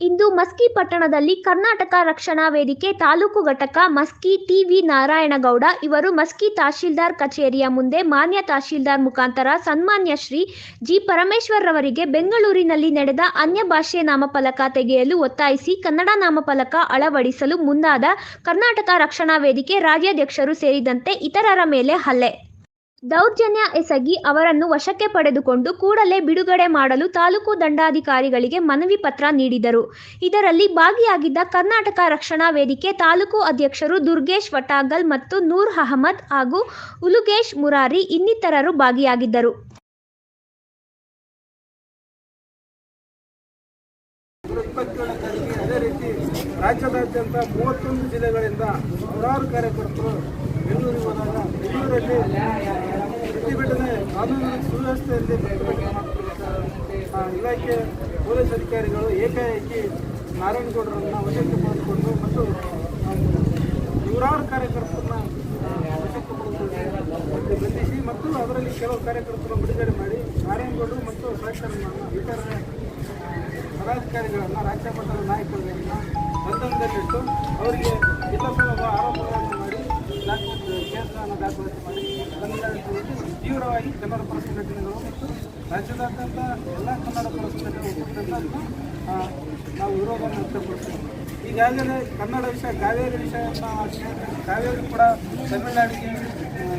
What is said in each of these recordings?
ಇಂದು ಮಸ್ಕಿ ಪಟ್ಟಣದಲ್ಲಿ ಕರ್ನಾಟಕ ರಕ್ಷಣಾ ವೇದಿಕೆ ತಾಲೂಕು ಘಟಕ ಮಸ್ಕಿ ಟಿವಿ ನಾರಾಯಣಗೌಡ ಇವರು ಮಸ್ಕಿ ತಹಶೀಲ್ದಾರ್ ಕಚೇರಿಯ ಮುಂದೆ ಮಾನ್ಯ ತಹಶೀಲ್ದಾರ್ ಮುಖಾಂತರ ಸನ್ಮಾನ್ಯ ಶ್ರೀ ಜಿ ಪರಮೇಶ್ವರ್ ರವರಿಗೆ ಬೆಂಗಳೂರಿನಲ್ಲಿ ನಡೆದ ಅನ್ಯ ಭಾಷೆ ನಾಮಫಲಕ ತೆಗೆಯಲು ಒತ್ತಾಯಿಸಿ ಕನ್ನಡ ನಾಮಫಲಕ ಅಳವಡಿಸಲು ಮುಂದಾದ ಕರ್ನಾಟಕ ರಕ್ಷಣಾ ವೇದಿಕೆ ರಾಜ್ಯಾಧ್ಯಕ್ಷರು ಸೇರಿದಂತೆ ಇತರರ ಮೇಲೆ ಹಲ್ಲೆ ದೌರ್ಜನ್ಯ ಎಸಗಿ ಅವರನ್ನು ವಶಕ್ಕೆ ಪಡೆದುಕೊಂಡು ಕೂಡಲೇ ಬಿಡುಗಡೆ ಮಾಡಲು ತಾಲೂಕು ದಂಡಾಧಿಕಾರಿಗಳಿಗೆ ಮನವಿ ಪತ್ರ ನೀಡಿದರು. ಇದರಲ್ಲಿ ಭಾಗಿಯಾಗಿದ್ದ ಕರ್ನಾಟಕ ರಕ್ಷಣಾ ವೇದಿಕೆ ತಾಲೂಕು ಅಧ್ಯಕ್ಷರು ದುರ್ಗೇಶ್ ವಟಾಗಲ್ ಮತ್ತು ನೂರ್ ಅಹಮದ್ ಹಾಗೂ ಉಲುಗೇಶ್ ಮುರಾರಿ ಇನ್ನಿತರರು ಭಾಗಿಯಾಗಿದ್ದರು. ರಾಜ್ಯದಾದ್ಯಂತ ಮೂವತ್ತೊಂದು ಜಿಲ್ಲೆಗಳಿಂದ ಕಾರ್ಯಕರ್ತರು ಪ್ರತಿಭಟನೆ ಇಲಾಖೆ ಪೊಲೀಸ್ ಅಧಿಕಾರಿಗಳು ಏಕಾಏಕಿ ನಾರಾಯಣಗೌಡರನ್ನು ವಶಕ್ಕೆ ಪಡೆದುಕೊಂಡು ಮತ್ತು ನೂರಾರು ಕಾರ್ಯಕರ್ತರನ್ನ ವಶಕ್ಕೆ ಪಡೆದುಕೊಂಡು ಬಂಧಿಸಿ ಮತ್ತು ಅದರಲ್ಲಿ ಕೆಲವು ಕಾರ್ಯಕರ್ತರನ್ನು ಬಿಡುಗಡೆ ಮಾಡಿ ನಾರಾಯಣಗೌಡರು ಮತ್ತು ಸಹಕಾರವನ್ನು ಇತರ ಪದಾಧಿಕಾರಿಗಳನ್ನು ರಾಜ್ಯ ಮಟ್ಟದ ನಾಯಕರುಗಳನ್ನು ಬಂಧನದಲ್ಲಿಟ್ಟು ಅವರಿಗೆ ಇಲ್ಲ ಸುಲಭ ಆರೋಪಗಳನ್ನು ಮಾಡಿ ಕೇಸ್ಗಳನ್ನು ದಾಖಲಾತಿ ಮಾಡಿ ಬಂಧನದಲ್ಲಿ ತೀವ್ರವಾಗಿ ಕನ್ನಡ ಪರ ಸಂಘಟನೆಗಳು ಮತ್ತು ರಾಜ್ಯದಾದ್ಯಂತ ಎಲ್ಲ ಕನ್ನಡ ಪರ ಸಂಘಟನೆಗಳು ನಾವು ವಿರೋಧವನ್ನು ವ್ಯಕ್ತಪಡಿಸ್ತೀವಿ ಈಗಾಗಲೇ ಕನ್ನಡ ವಿಷಯ, ಕಾವೇರಿ ವಿಷಯವನ್ನು ಕಾವೇರಿ ಕೂಡ ತಮಿಳುನಾಡಿಗೆ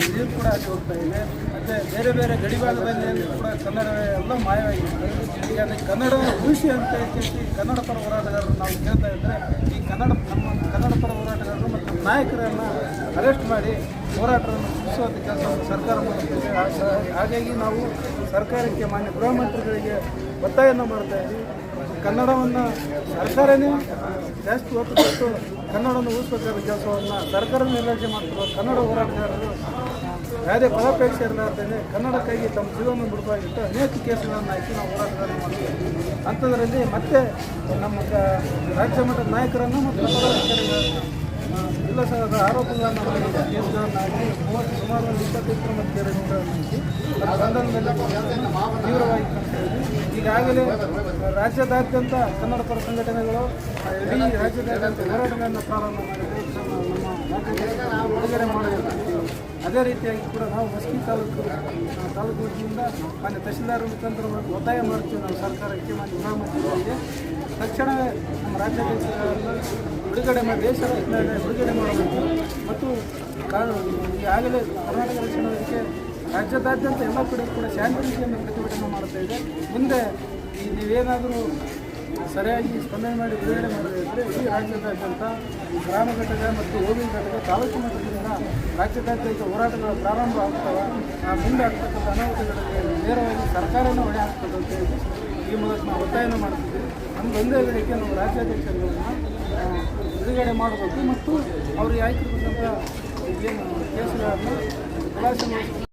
ನೀರು ಕೂಡ ಹೋಗ್ತಾ ಇದೆ. ಮತ್ತು ಬೇರೆ ಬೇರೆ ಗಡಿ ಭಾಗದಲ್ಲಿ ಕೂಡ ಕನ್ನಡ ಎಲ್ಲ ಮಾಯವಾಗಿದೆ ಈಗ ಕನ್ನಡ ಉಳಿಸಿ ಅಂತ ಹೆಚ್ಚಿಸಿ ಕನ್ನಡ ಪರ ಹೋರಾಟಗಾರರು ನಾವು ಕೇಳ್ತಾ ಇದ್ದರೆ ಈ ಕನ್ನಡ ನಮ್ಮ ಕನ್ನಡ ಪರ ಹೋರಾಟಗಾರರು ಮತ್ತು ನಾಯಕರನ್ನು ಅರೆಸ್ಟ್ ಮಾಡಿ ಹೋರಾಟವನ್ನು ಮುಗಿಸುವಂಥ ಕೆಲಸವನ್ನು ಸರ್ಕಾರ ಮಾಡುತ್ತಿದೆ ಹಾಗಾಗಿ ನಾವು ಸರ್ಕಾರಕ್ಕೆ ಮಾನ್ಯ ಗೃಹ ಮಂತ್ರಿಗಳಿಗೆ ಒತ್ತಾಯವನ್ನು ಮಾಡ್ತಾ ಇದ್ದೀವಿ. ಕನ್ನಡವನ್ನು ಸರ್ಕಾರನೇ ಜಾಸ್ತಿ ಒತ್ತು ಕೊಟ್ಟು ಕನ್ನಡವನ್ನು ಉಳಿಸಬೇಕಾದ ಕೆಲಸವನ್ನು ಸರ್ಕಾರ ನಿರ್ಲಕ್ಷ್ಯ ಮಾಡ್ತಿರುವ ಕನ್ನಡ ಹೋರಾಟಗಾರರು ಯಾವುದೇ ಫಲಾಪೇಕ್ಷೆ ಇರಲಾರ್ದೇ ಕನ್ನಡಕ್ಕಾಗಿ ತಮ್ಮ ಜೀವನ ಬಿಡುವಾಗಿಟ್ಟು ಅನೇಕ ಕೇಸುಗಳನ್ನು ಹಾಕಿ ನಾವು ಹೋರಾಟಗಾರ ಮಾಡ್ತೀವಿ. ಅಂಥದ್ರಲ್ಲಿ ಮತ್ತೆ ನಮ್ಮ ರಾಜ್ಯ ಮಟ್ಟದ ನಾಯಕರನ್ನು ಮತ್ತು ಆ, ಇಲ್ಲ ಸರ್ ಆರೋಪಗಳನ್ನು ಮಾಡಿ ಕೇಸುಗಳನ್ನು ಹಾಕಿ ಮೂವತ್ತು, ಸುಮಾರು ಒಂದು ಮತ್ತು ಎರಡು ಹಾಕಿ ಅದರ ತೀವ್ರವಾಗಿ ಈಗಾಗಲೇ ರಾಜ್ಯದಾದ್ಯಂತ ಕನ್ನಡ ಪರ ಸಂಘಟನೆಗಳು, ಇಡೀ ರಾಜ್ಯದಾದ್ಯಂತ ಹೋರಾಟಗಳನ್ನು ಪ್ರಾರಂಭ ಮಾಡಿದೆ ನಮ್ಮ ಬಿಡುಗಡೆ ಮಾಡಿರ್ತೀವಿ ಅದೇ ರೀತಿಯಾಗಿ ಕೂಡ ನಾವು ಮಸ್ಕಿ ತಾಲೂಕು ಆ, ತಾಲೂಕು ವತಿಯಿಂದ ಮಾನ್ಯ ತಹಶೀಲ್ದಾರ್ ಮುಖಾಂತರ ಒತ್ತಾಯ ಮಾಡ್ತೀವಿ ನಾವು ಸರ್ಕಾರಕ್ಕೆ ಮಾನ್ಯ ಗೃಹ ಮಂತ್ರಿಗಳಿಗೆ ತಕ್ಷಣವೇ ನಮ್ಮ ರಾಜ್ಯಾಧ್ಯಕ್ಷರನ್ನು ಬಿಡುಗಡೆ ಮಾಡಿ ದೇಶ ಬಿಡುಗಡೆ ಮಾಡಬೇಕು. ಮತ್ತು ಈಗಾಗಲೇ ಕರ್ನಾಟಕ ರಕ್ಷಣಾ ರಾಜ್ಯದಾದ್ಯಂತ ಎಲ್ಲ ಕಡೆ ಕೂಡ ಶಾಂತಿ ರೀತಿಯನ್ನು ಪ್ರತಿಭಟನೆ ಮಾಡ್ತಾ ಇದೆ. ಮುಂದೆ ನೀವೇನಾದರೂ ಸರಿಯಾಗಿ ಸ್ಪಂದನೆ ಮಾಡಿ ಬಿಡುಗಡೆ ಮಾಡಿದ್ರೆ ಈ ರಾಜ್ಯದಾದ್ಯಂತ ಗ್ರಾಮ ಘಟಕ ಮತ್ತು ಹೋಬಳಿ ಘಟಕ ತಾಲೂಕು ಮಟ್ಟದಿಂದ ರಾಜ್ಯದಾದ್ಯಂತ ಹೋರಾಟಗಳ ಪ್ರಾರಂಭ ಆಗ್ತವೆ. ಆ ಮುಂದೆ ಆಗ್ತಕ್ಕಂಥ ಅನಾಹುತಗಳಿಗೆ ನೇರವಾಗಿ ಸರ್ಕಾರನೂ ಹೊಣೆ ಆಗ್ತದೆ ಹೇಳಿ ಈ ಮೂಲಕ ನಾವು ಒತ್ತಾಯನ ಮಾಡ್ತಿದ್ದೀವಿ. ನಮ್ದು ಒಂದೇ ವೇಳೆಗೆ ನಾವು ರಾಜ್ಯಾಧ್ಯಕ್ಷರುಗಳನ್ನು ಬಿಡುಗಡೆ ಮಾಡಬೇಕು ಮತ್ತು ಅವ್ರಿಗೆ ಆಯ್ಕೆ ಏನು ಕೇಸುಗಳನ್ನು ಖುಲಾಸೆ